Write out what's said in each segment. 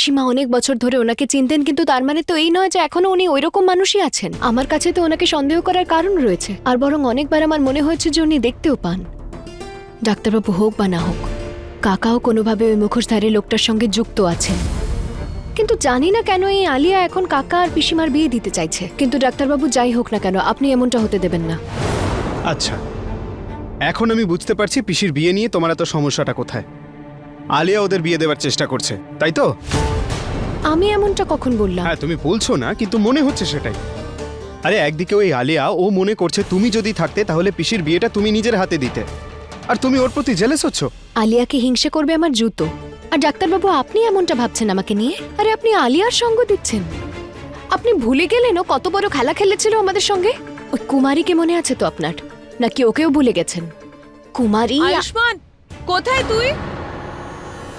পিসিমা অনেক বছর ধরে ওনাকে চিনতেন, কিন্তু তার মানে তো এই নয় যে এখনও উনি ওইরকম মানুষই আছেন। আমার কাছে তো ওনাকে সন্দেহ করার কারণ রয়েছে, আর বরং অনেকবার আমার মনে হয়েছে যে উনি দেখতেও পান। ডাক্তারবাবু হোক বা না হোক, কাকাও কোনোভাবে ওই মুখোশধারী লোকটার সঙ্গে যুক্ত আছেন। কিন্তু জানি না কেন এই আলিয়া এখন কাকা আর পিসিমার বিয়ে দিতে চাইছে। কিন্তু ডাক্তারবাবু যাই হোক না কেন, আপনি এমনটা হতে দেবেন না। আচ্ছা এখন আমি বুঝতে পারছি পিসির বিয়ে নিয়ে তোমার এত সমস্যাটা কোথায়। আলিয়া ওদের বিয়ে দেওয়ার চেষ্টা করছে তাই তো? আমি এমনটা কখন বললাম? হ্যাঁ তুমি বলছো না কিন্তু মনে হচ্ছে সেটাই। আরে একদিকে ওই আলিয়া ও মনে করছে তুমি যদি থাকতে তাহলে পিসির বিয়েটা তুমি নিজের হাতে দিতে। আর তুমি ওর প্রতি জেলেস হচ্ছ? আলিয়াকে হিংসে করবে আমার জুতো। আর ডাক্তারবাবু আপনি এমনটা ভাবছেন আমাকে নিয়ে? আরে আপনি আলিয়ার সঙ্গ দিচ্ছেন। আপনি ভুলে গেলেন ও কত বড় খেলা খেলেছিল আমাদের সঙ্গে? ওই কুমারীকে মনে আছে তো আপনার? নাকি ওকেও ভুলে গেছেন? কুমারী আয়ুষ্মান কোথায় তুই?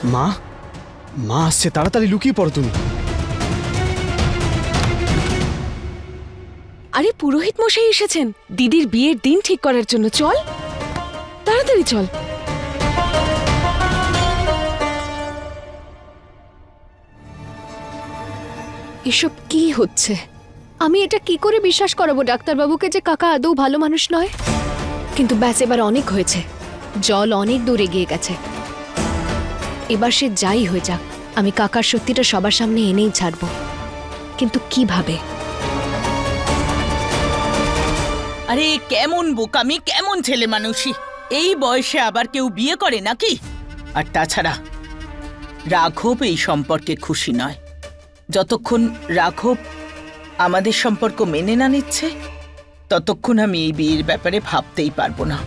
মা মা আসছে, তাড়াতাড়ি লুকিয়ে পড়ো তুমি। আরে পুরোহিত মশাই এসেছেন। দিদির বিয়ের দিন ঠিক করার জন্য চল। তাড়াতাড়ি চল। এসব কি হচ্ছে? আমি এটা কি করে বিশ্বাস করাবো ডাক্তারবাবুকে যে কাকা আদৌ ভালো মানুষ নয়? কিন্তু ব্যাস এবার অনেক হয়েছে। জল অনেক দূর এগিয়ে গেছে। এবার সে যাই হয়ে যাক, আমি কাকার সত্যিটা সবার সামনে এনেই ছাড়বো। কিন্তু কীভাবে? আরে, কেমন বোকামি, কেমন ছেলে মানুষই এই বয়সে আবার কেউ বিয়ে করে নাকি? আর তাছাড়া, রাঘব এই সম্পর্কে খুশি নয়। যতক্ষণ রাঘব আমাদের সম্পর্ক মেনে না নিচ্ছে, ততক্ষণ আমি এই বিয়ের ব্যাপারে ভাবতেই পারব না।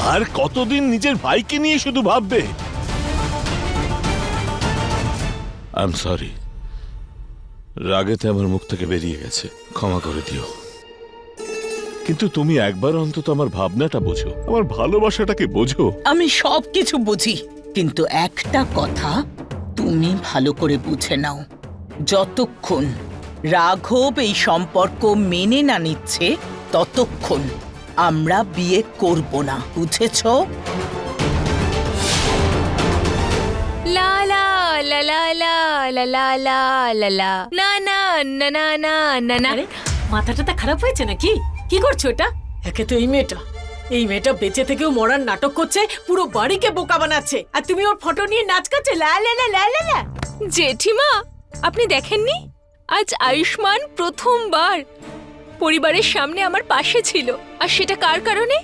আর কতদিন নিজের ভাইকে নিয়ে শুধু ভাববে? আই সরি রাগেতে আমার মুখ থেকে বেরিয়ে গেছে। ক্ষমা করে দিও। কিন্তু তুমি একবার অন্তত আমার ভাবনাটা বোঝো। আমার ভালোবাসাটাকে বোঝো। আমি সব কিছু বুঝি। কিন্তু একটা কথা তুমি ভালো করে বুঝে নাও। যতক্ষণ রাঘব এই সম্পর্ক মেনে না নিচ্ছে, ততক্ষণ আমরা বিয়ে করব না বুঝেছ লা লা লা লা লা লা লা লা লা লা না না না না না না না আরে মাথাটাটা খারাপ হয়েছে নাকি কি করছ এটা একে তো এই মেয়েটা এই মেয়েটা বেঁচে থেকেও মরার নাটক করছে পুরো বাড়িকে বোকা বানাচ্ছে আর তুমি ওর ফটো নিয়ে নাচ করছে লা লা লা লা লা লা জেঠিমা আপনি দেখেননি আজ আয়ুষ্মান প্রথমবার পরিবারের সামনে আমার পাশে ছিল। আর সেটা কার কারণে?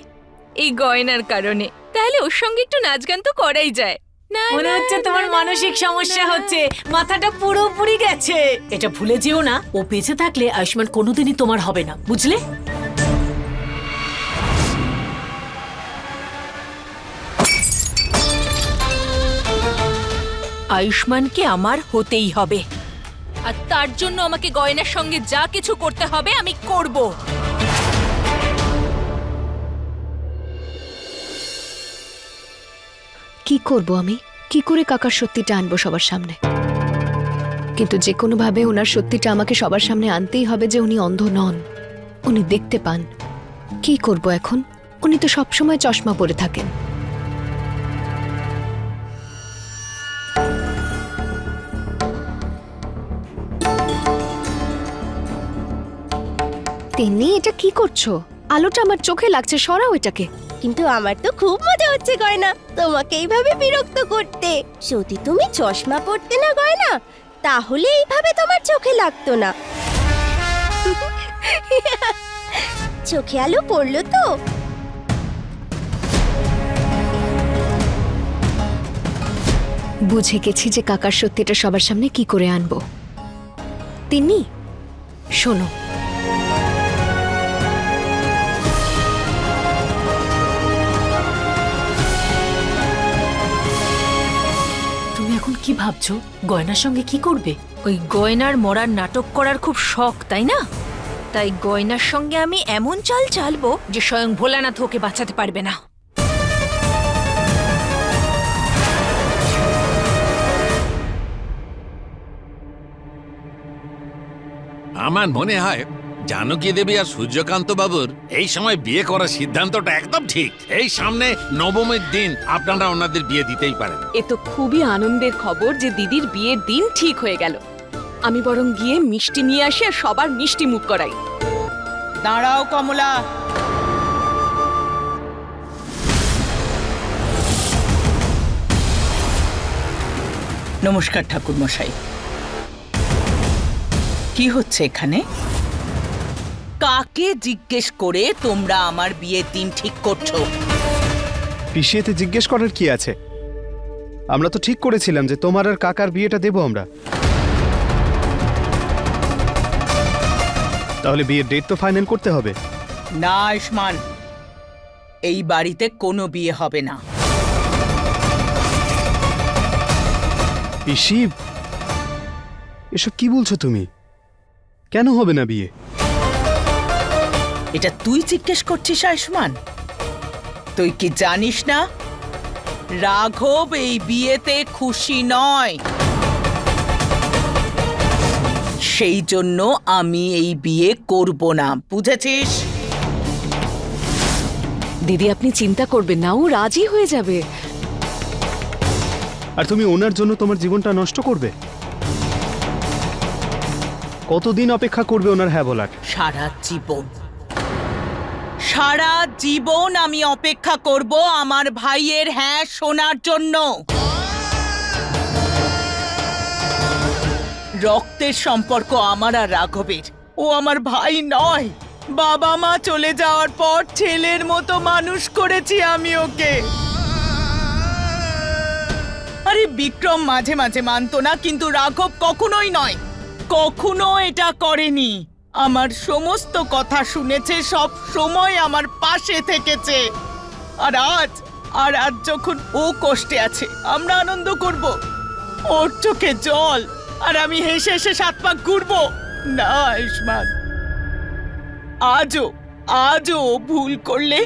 এই গয়নার কারণে। তাহলে ওর সঙ্গে একটু নাচ গান তো করাই যায়। না, মনে হচ্ছে তোমার মানসিক সমস্যা হচ্ছে। মাথাটা পুরোপুরি গেছে। এটা ভুলে যেও না। ও বেঁচে থাকলে আয়ুষ্মান কোনোদিনই তোমার হবে না। বুঝলে? আয়ুষ্মানকে আমার হতেই হবে। আর তার জন্য আমাকে গয়নার সঙ্গে যা কিছু করতে হবে আমি করব। কি করব আমি? কি করে কাকার সত্যিটা আনব সবার সামনে? কিন্তু যে কোনোভাবে ওনার সত্যিটা আমাকে সবার সামনে আনতেই হবে যে উনি অন্ধ নন। উনি দেখতে পান। কি করব এখন? উনি তো সবসময় চশমা পরে থাকেন। তেমনি এটা কি করছ? আলোটা আমার চোখে লাগছে সরাও এটাকে। কিন্তু আমার তো খুব মজা হচ্ছে গয়না তোমাকে এইভাবে বিরক্ত করতে। যদি তুমি চশমা পরতে না গয়না? তাহলে এইভাবে তোমার চোখে লাগতো না। চোখে আলো পড়ল তো। বুঝে গেছি যে কাকার সত্যিটা সবার সামনে কি করে আনব। তিনি শোনো কি ভাবছ? গয়নার সঙ্গে কি করবে? ওই গয়নার মরার নাটক করার খুব শখ তাই না? তাই গয়নার সঙ্গে আমি এমন চাল চালবো যে স্বয়ং ভোলানাথ ওকে বাঁচাতে পারবে না। আমার মনে হয় জানকী দেবী আর সূর্যকান্ত বাবুর এই সময় বিয়ে করার সিদ্ধান্তটা একদম ঠিক। এই সামনে নবমীর দিন আপনারা ওনাদের বিয়ে দিতেই পারেন। এ তো খুবই আনন্দের খবর যে দিদির বিয়ের দিন ঠিক হয়ে গেল। আমি বরং গিয়ে মিষ্টি নিয়ে আসি আর সবার মিষ্টি মুখ করাই। দাঁড়াও কমলা। নমস্কার ঠাকুর মশাই কি হচ্ছে এখানে? কাকে জিজ্ঞেস করে তোমরা আমার বিয়ের দিন ঠিক করছ? পিসি এতে জিজ্ঞেস করার কি আছে? আমরা তো ঠিক করেছিলাম যে তোমার আর কাকার বিয়েটা দেবো আমরা। তাহলে বিয়ের ডেট তো ফাইনাল করতে হবে। না আয়ুষ্মান। এই বাড়িতে কোনো বিয়ে হবে না। পিসি এসব কি বলছো তুমি? কেন হবে না বিয়ে? এটা তুই জিজ্ঞেস করছিস আয়ুষ্মান? তুই কি জানিস না? রাঘব এই বিয়েতে খুশি নয়। সেই জন্য আমি এই বিয়ে করব না বুঝেছিস? দিদি আপনি চিন্তা করবেন না ও রাজি হয়ে যাবে। আর তুমি ওনার জন্য তোমার জীবনটা নষ্ট করবে? কতদিন অপেক্ষা করবে ওনার হ্যাঁ বলার? সারা জীবন। সারা জীবন আমি অপেক্ষা করব আমার ভাইয়ের হ্যাঁ শোনার জন্য। রক্তের সম্পর্ক আমার আর রাঘবের। ও আমার ভাই নয়। বাবা মা চলে যাওয়ার পর ছেলের মতো মানুষ করেছি আমি ওকে। আরে বিক্রম মাঝে মাঝে মানতো না, কিন্তু রাঘব কখনোই নয়। কখনো এটা করেনি। আমার সমস্ত কথা শুনেছে, সব সময় আমার পাশে থেকেছে। আর আজ আর আজ যখন ও কষ্টে আছে, আমরা আনন্দ করব। ওর চোখে জল, আর আমি হেসে হেসে সাত পাক ঘুরবো। না, আয়ুষ্মান। আজও আজও ভুল করলে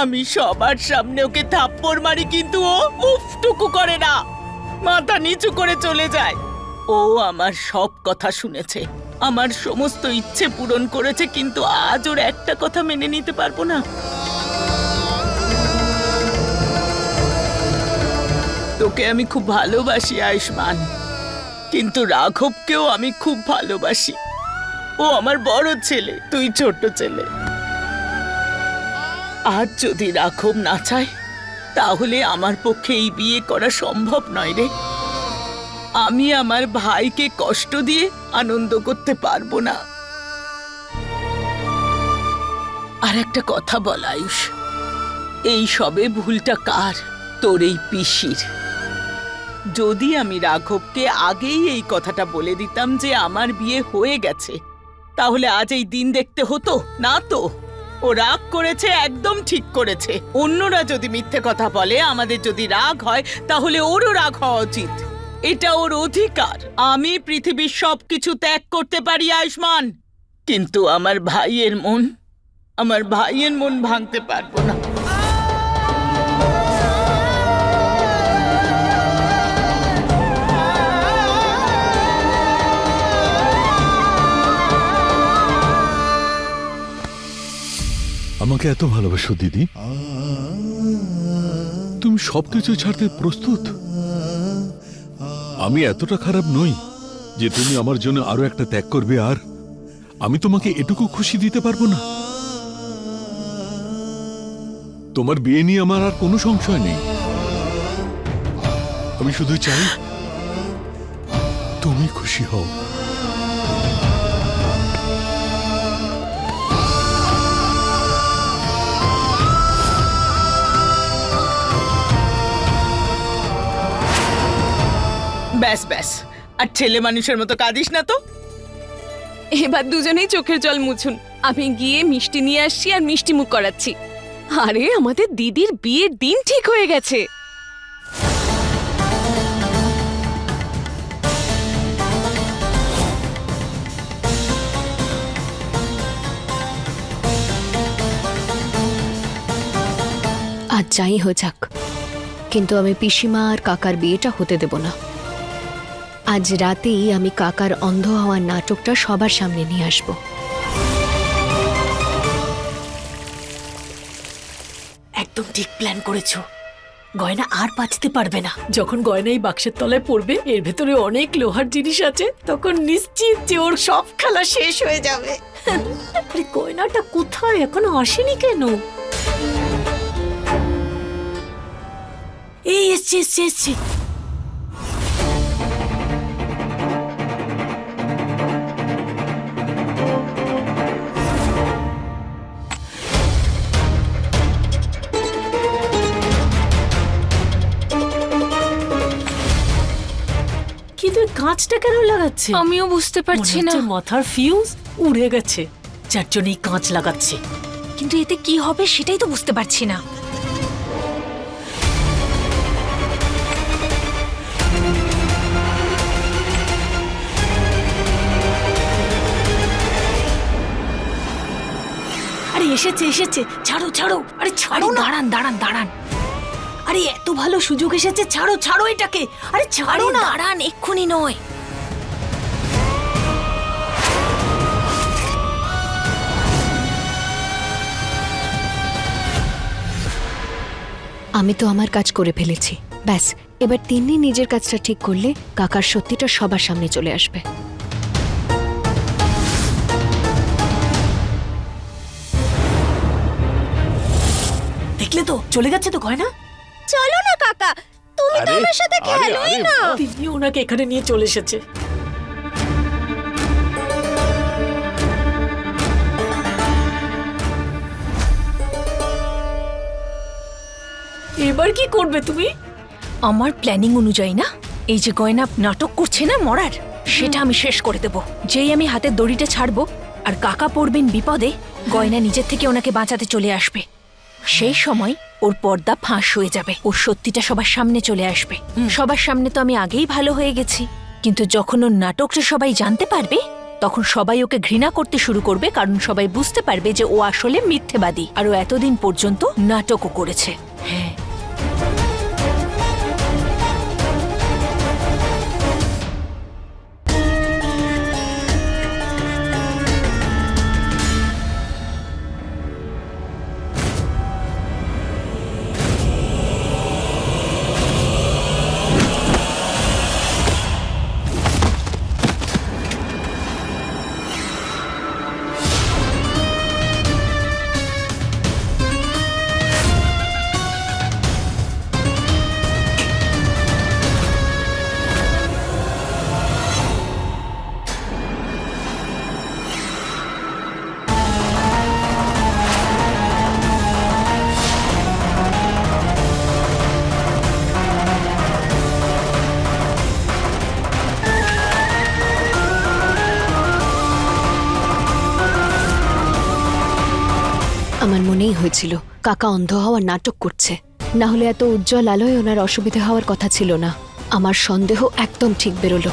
আমি সবার সামনে ওকে থাপ্পড় মারি, কিন্তু ও উফটুকু করে না। মাথা নিচু করে চলে যায়। ও আমার সব কথা শুনেছে। আমার সমস্ত ইচ্ছে পূরণ করেছে, কিন্তু আজ ওর একটা কথা মেনে নিতে পারব না। তোকে আমি খুব ভালোবাসি, আয়ুষ্মান। কিন্তু রাঘবকেও আমি খুব ভালোবাসি। ও আমার বড় ছেলে, তুই ছোট ছেলে। আজ যদি রাঘব না চায়, তাহলে আমার পক্ষে এই বিয়ে করা সম্ভব নয় রে। আমি আমার ভাইকে কষ্ট দিয়ে আনন্দ করতে পারব না। আর একটা কথা বল, আয়ুষ। এই সবে ভুলটা কার? তোর এই পিসির। যদি আমি রাঘবকে আগেই এই কথাটা বলে দিতাম যে আমার বিয়ে হয়ে গেছে, তাহলে আজ এই দিন দেখতে হতো, না তো? ও রাগ করেছে, একদম ঠিক করেছে। অন্যরা যদি মিথ্যে কথা বলে, আমাদের যদি রাগ হয়, তাহলে ওরও রাগ হওয়া উচিত। এটা ওর অধিকার। আমি পৃথিবীর সবকিছু ত্যাগ করতে পারি, আয়ুষ্মান। কিন্তু আমার ভাইয়ের মন, আমার ভাইয়ের মন ভাঙতে পারব না। আমাকে এত ভালোবাসো, দিদি। তুমি সবকিছু ছাড়তে প্রস্তুত? আমি এতটা খারাপ নই যে তুমি আমার জন্য আরও একটা ত্যাগ করবে আর আমি তোমাকে এটুকু খুশি দিতে পারব না। তোমার বিয়ে নিয়ে আমার আর কোনো সংশয় নেই। আমি শুধু চাই তুমি খুশি হও। ব্যাস ব্যাস। আর ছেলে মানুষের মতো কাঁদিস না তো। এবার দুজনেই চোখের জল মুছুন। আমি গিয়ে মিষ্টি নিয়ে আসছি আর মিষ্টি মুখ করাচ্ছি। আরে, আমাদের দিদির বিয়ের দিন ঠিক হয়ে গেছে। আজ যাই হয়ে যাক। কিন্তু আমি পিসিমা আর কাকার বিয়েটা হতে দেব না। আজ রাতেই আমি কাকার অন্ধ হওয়ার নাটকটা সবার সামনে নিয়ে আসব। একদম ঠিক প্ল্যান করেছ। গয়না আর বাঁচতে পারবে না। যখন গয়না এই বাক্সের তলায় পড়বে, এর ভেতরে অনেক লোহার জিনিস আছে, তখন নিশ্চিত যে ওর সব খেলা শেষ হয়ে যাবে। গয়নাটা কোথায়? এখনও আসেনি কেন? এই, এসছে এসছে এসছে। কিন্তু কাঁচটা কেন লাগাচ্ছে? আমিও বুঝতে পারছি না। মাথার ফিউজ উড়ে গেছে যার জন্য এই কাঁচ লাগাচ্ছে। কিন্তু এতে কি হবে সেটাই তো বুঝতে পারছি না। আরে এসেছে এসেছে। ছাড়ো ছাড়ো। আরে ছাড়ো দাঁড়ান দাঁড়ান দাঁড়ান। আরে এত ভালো সুযোগ এসেছে ছাড়ো ছাড়ো এটাকে। আরে ছাড়ো না। দাঁড়ান এক্ষুনি নয়। আমি তো আমার কাজ করে ফেলেছি। ব্যাস এবার তিনি নিজের কাজটা ঠিক করলে কাকার সত্যিটা সবার সামনে চলে আসবে। দেখলে তো চলে গেছে তো গয়না? চলো না কাকা। তুমি তো আরে, আমার সাথে আরে, খেলোই আরে, না। তিনি ওনাকে এখানে নিয়ে চলে এসেছে। এবার কি করবে তুমি? আমার প্ল্যানিং অনুযায়ী না এই যে গয়না নাটক করছে না মরার সেটা আমি শেষ করে দেব। যেই আমি হাতের দড়িটা ছাড়বো আর কাকা পড়বেন বিপদে গয়না নিজের থেকে ওনাকে বাঁচাতে চলে আসবে। সেই সময় ওর পর্দা ফাঁস হয়ে যাবে। ওর সত্যিটা সবার সামনে চলে আসবে। সবার সামনে তো আমি আগেই ভালো হয়ে গেছি। কিন্তু যখন ওর নাটকটা সবাই জানতে পারবে তখন সবাই ওকে ঘৃণা করতে শুরু করবে কারণ সবাই বুঝতে পারবে যে ও আসলে মিথ্যেবাদী। আর ও এতদিন পর্যন্ত নাটকও করেছে। হ্যাঁ। কাকা অন্ধ হওয়ার নাটক করছে। না হলে এত উজ্জ্বল আলোয় ওনার অসুবিধা হওয়ার কথা ছিল না। আমার সন্দেহ একদম ঠিক বেরোলো।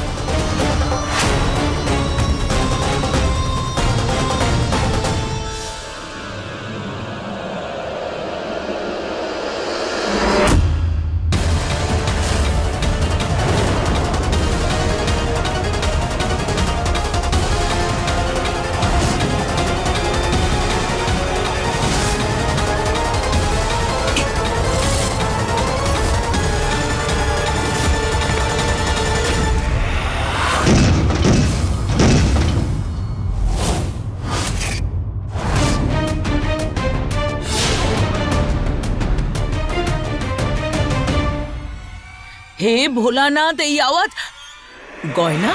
ভোলানাথ, এই আওয়াজ? গয়না?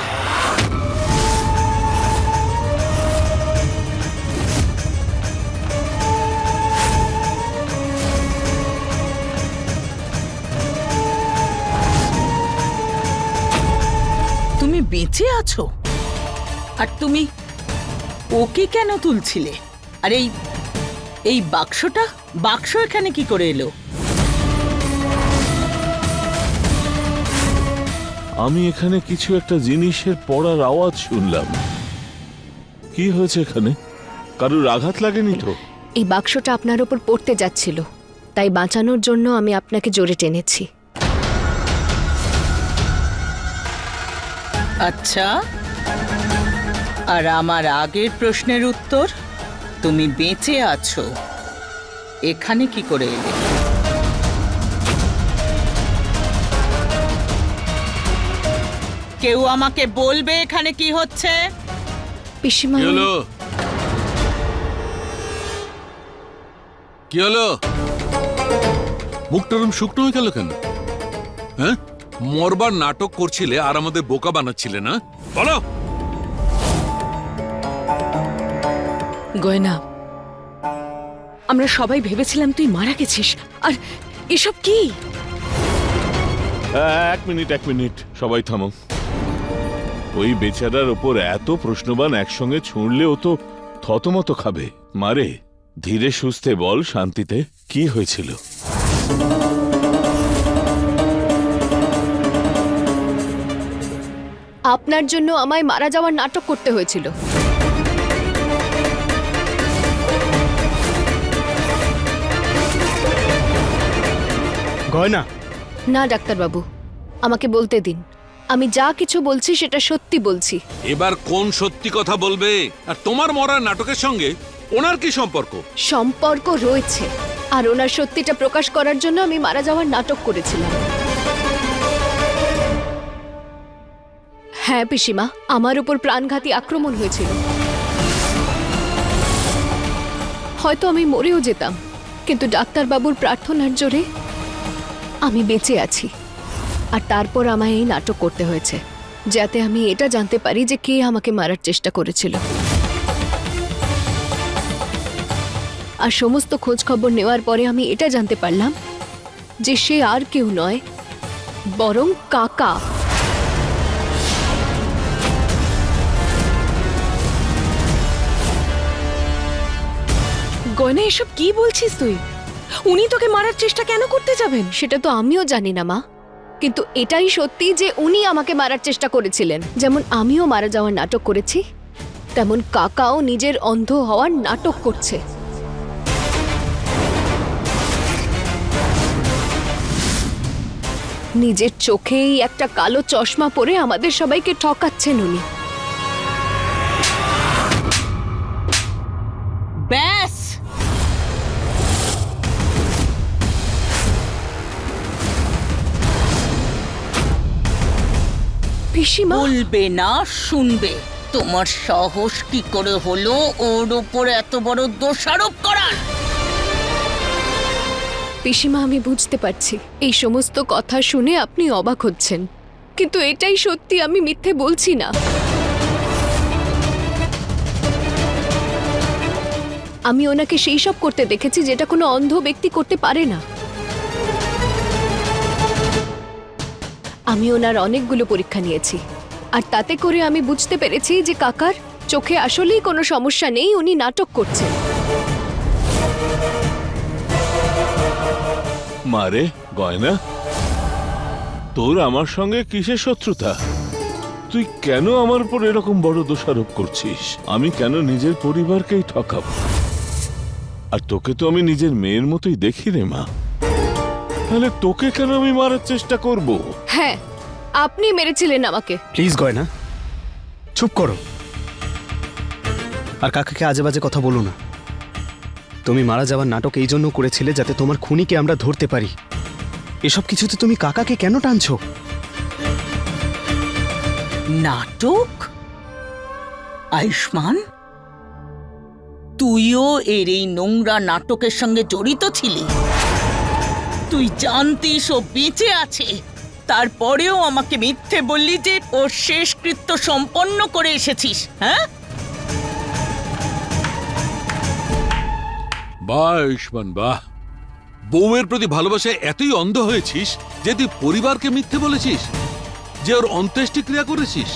তুমি বেঁচে আছো? আর তুমি ওকে কেন তুলছিলে? আর এই এই বাক্সটা, বাক্স এখানে কি করে এলো? আমি এখানে কিছু একটা জিনিসের পড়ার আওয়াজ শুনলাম। কি হয়েছে এখানে? কারুর আঘাত লাগেনি তো? এই বাক্সটা আপনার ওপর পড়তে যাচ্ছিল তাই বাঁচানোর জন্য আমি আপনাকে জোরে টেনেছি। আচ্ছা আর আমার আগের প্রশ্নের উত্তর তুমি বেঁচে আছো। এখানে কি করে এলে? কেউ আমাকে বলবে এখানে কি হচ্ছে? পিসিমা কি হলো? কি হলো? মুখটা শুকনো হয়ে গেল কেন? হ্যাঁ? মরবার নাটক করছিলে আর আমাদের বোকা বানাচ্ছিলে না? বলো! গয়না আমরা সবাই ভেবেছিলাম তুই মারা গেছিস। আর এসব কি? এক মিনিট এক মিনিট। সবাই থামো। ওই বেচারার ওপর এত প্রশ্নবান একসঙ্গে ছুঁড়লে ও তো থতমত খাবে। মারে ধীরে সুস্থে বল শান্তিতে কি হয়েছিল? আপনার জন্য আমায় মারা যাওয়ার নাটক করতে হয়েছিল। গয়না। না ডাক্তারবাবু আমাকে বলতে দিন। আমি যা কিছু বলছি সেটা সত্যি বলছি। এবার কোন সত্যি কথা বলবে? আর তোমার মরার নাটকের সঙ্গে ওনার কি সম্পর্ক? সম্পর্ক রয়েছে। আর ওনার সত্যিটা প্রকাশ করার জন্য আমি মারা যাওয়ার নাটক করেছিলাম। হ্যাঁ পিসিমা আমার উপর প্রাণঘাতী আক্রমণ হয়েছিল। হয়তো আমি মরেও যেতাম কিন্তু ডাক্তারবাবুর প্রার্থনার জোরে আমি বেঁচে আছি। আর তারপর আমায় এই নাটক করতে হয়েছে যাতে আমি এটা জানতে পারি যে কে আমাকে মারার চেষ্টা করেছিল। আর সমস্ত খোঁজ খবর নেওয়ার পরে আমি এটা জানতে পারলাম যে সে আর কেউ নয় বরং কাকা। গয়না এসব কি বলছিস তুই? উনি তোকে মারার চেষ্টা কেন করতে যাবেন? সেটা তো আমিও জানি না মা। কিন্তু এটাই সত্যি যে উনি আমাকে মারার চেষ্টা করেছিলেন। যেমন আমিও মারা যাওয়ার নাটক করেছি, তেমন কাকাও নিজের অন্ধ হওয়ার নাটক করছে। নিজের চোখেই একটা কালো চশমা পরে আমাদের সবাইকে ঠকাচ্ছেন উনি। পিসিমা? বলবে না শুনবে। তোমার সাহস কি করে হলো ওর ওপর এত বড় দোষারোপ করার? পিসিমা আমি বুঝতে পারছি। এই সমস্ত কথা শুনে আপনি অবাক হচ্ছেন। কিন্তু এটাই সত্যি আমি মিথ্যে বলছি না। আমি ওনাকে সেই সব করতে দেখেছি যেটা কোনো অন্ধ ব্যক্তি করতে পারে না। আমি ওনার অনেকগুলো পরীক্ষা নিয়েছি। আর তাতে করে আমি বুঝতে পেরেছি যে কাকার চোখে আসলেই কোনো সমস্যা নেই, উনি নাটক করছেন। মারে গয়না? তোর আমার সঙ্গে কিসের শত্রুতা? তুই কেন আমার উপর এরকম বড় দোষারোপ করছিস? আমি কেন নিজের পরিবারকেই ঠকাবো? আর তোকে তো আমি নিজের মেয়ের মতোই দেখি রে, মা। তাহলে তোকে কেন আমি মারার চেষ্টা করব? হ্যাঁ আপনি মেরেছিলেন আমাকে। প্লিজ গয়না। চুপ করো। আর কাকাকে আজে বাজে কথা বলো না। তুমি মারা যাওয়ার নাটক এই জন্য করেছিলে যাতে তোমার খুনিকে আমরা ধরতে পারি। এসব কিছুতে তুমি কাকাকে কেন টানছো? নাটক? আয়ুষ্মান? তুইও এর এই নোংরা নাটকের সঙ্গে জড়িত ছিলি? তুই জানতিস ও বেঁচে আছে। তারপরেও আমাকে মিথ্যে বললি যে ওর শেষকৃত্য সম্পন্ন করে এসেছিস হ্যাঁ? বাহ আয়ুষ্মান বাহ বউয়ের প্রতি ভালোবাসায় এতই অন্ধ হয়েছিস যে তুই পরিবারকে মিথ্যে বলেছিস? যে ওর অন্ত্যেষ্টি ক্রিয়া করেছিস?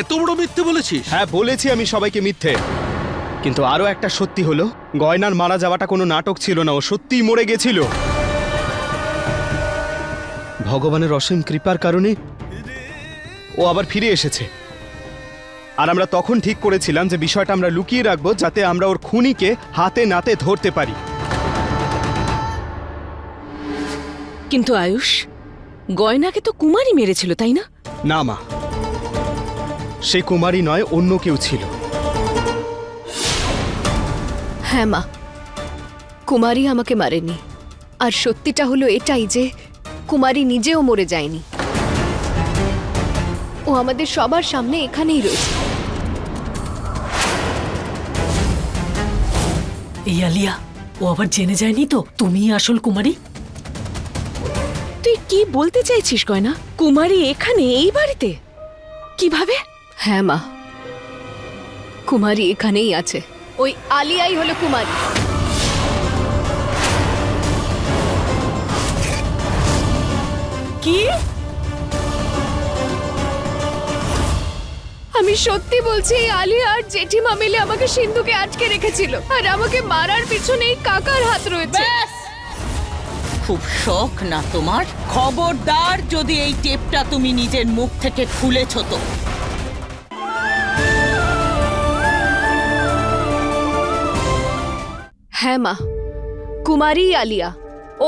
এত বড় মিথ্যে বলেছিস? হ্যাঁ বলেছি আমি সবাইকে মিথ্যে। কিন্তু আরও একটা সত্যি হলো গয়নার মারা যাওয়াটা কোনো নাটক ছিল না ও সত্যিই মরে গেছিল। ভগবানের অসীম কৃপার কারণে ও আবার ফিরে এসেছে। আর আমরা তখন ঠিক করেছিলাম যে বিষয়টা আমরা লুকিয়ে রাখব যাতে আমরা ওর খুনিকে হাতে নাতে ধরতে পারি। কিন্তু আয়ুষ গয়নাকে তো কুমারী মেরেছিল তাই না? না মা। সে কুমারী নয় অন্য কেউ ছিল। হ্যাঁ মা। কুমারী আমাকে মারেনি। আর সত্যিটা হলো এটাই যে কুমারী নিজেও মরে যায়নি। ও আমাদের সবার সামনে এখানেই রয়েছে। এই আলিয়া ও আবার জেনে যায়নি তো তুমি আসল কুমারী? তুই কি বলতে চাইছিস গয়না? কুমারী এখানে এই বাড়িতে? কীভাবে? হ্যাঁ মা। কুমারী এখানেই আছে। ওই আলিয়াই হলো কুমারী। কি? আমি সত্যি বলছি আলিয়া আর জেঠিমা মিলে আমাকে সিন্ধুকে আটকে রেখেছিল। আর আমাকে মারার পিছনে এই কাকার হাত রয়েছে। খুব শখ না তোমার? খবরদার যদি এই টেপটা তুমি নিজের মুখ থেকে খুলেছ তো। হ্যাঁ মা কুমারী আলিয়া।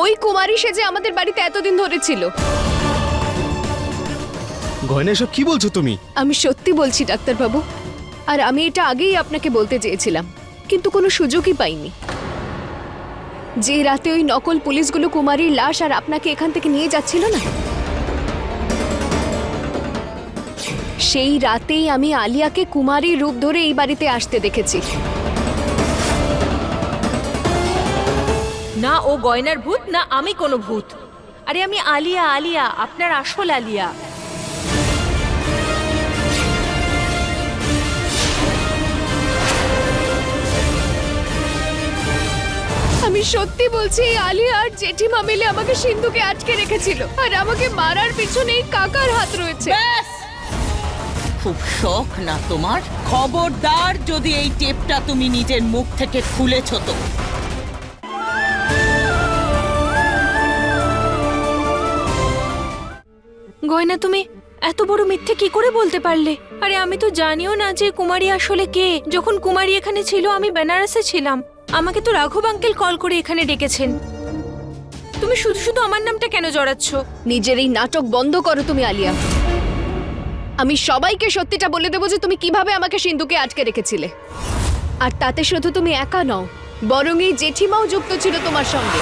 ওই কুমারী সে যে আমাদের বাড়িতে এতদিন ধরে ছিল। গয়না এসব কি বলছো তুমি? আমি সত্যি বলছি ডাক্তারবাবু। আর আমি এটা আগেই আপনাকে বলতে চেয়েছিলাম কিন্তু কোনো সুযোগই পাইনি। যে রাতে ওই নকল পুলিশগুলো কুমারীর লাশ আর আপনাকে এখান থেকে নিয়ে যাচ্ছিল না? সেই রাতেই আমি আলিয়াকে কুমারীর রূপ ধরে এই বাড়িতে আসতে দেখেছি। না ও গয়নার ভূত না আমি কোনো ভূত। আরে আমি আলিয়া আলিয়া আপনার আসল আলিয়া। আমি সত্যি বলছি এই আলিয়া আর জেঠিমা মিলে আমাকে সিন্ধুকে আটকে রেখেছিল। আর আমাকে মারার পিছনে কাকার হাত রয়েছে। ব্যাস! খুব শখ না তোমার? খবরদার যদি এই টেপটা তুমি নিজের মুখ থেকে খুলেছ তো। গয়না তুমি এত বড় মিথ্যে কি করে বলতে পারলে? আরে আমি তো জানিও না যে কুমারী আসলে কে। যখন কুমারী এখানে ছিল আমি বেনারসে ছিলাম। আমাকে তো রাঘব আঙ্কেল কল করে এখানে ডেকেছেন। তুমি শুধু শুধু আমার নামটা কেন জড়াচ্ছ? নিজের এই নাটক বন্ধ করো তুমি, আলিয়া। আমি সবাইকে সত্যিটা বলে দেবো যে তুমি কীভাবে আমাকে সিন্ধুকে আটকে রেখেছিলে। আর তাতে শুধু তুমি একা নও, বরং এই জেঠিমাও যুক্ত ছিল তোমার সঙ্গে।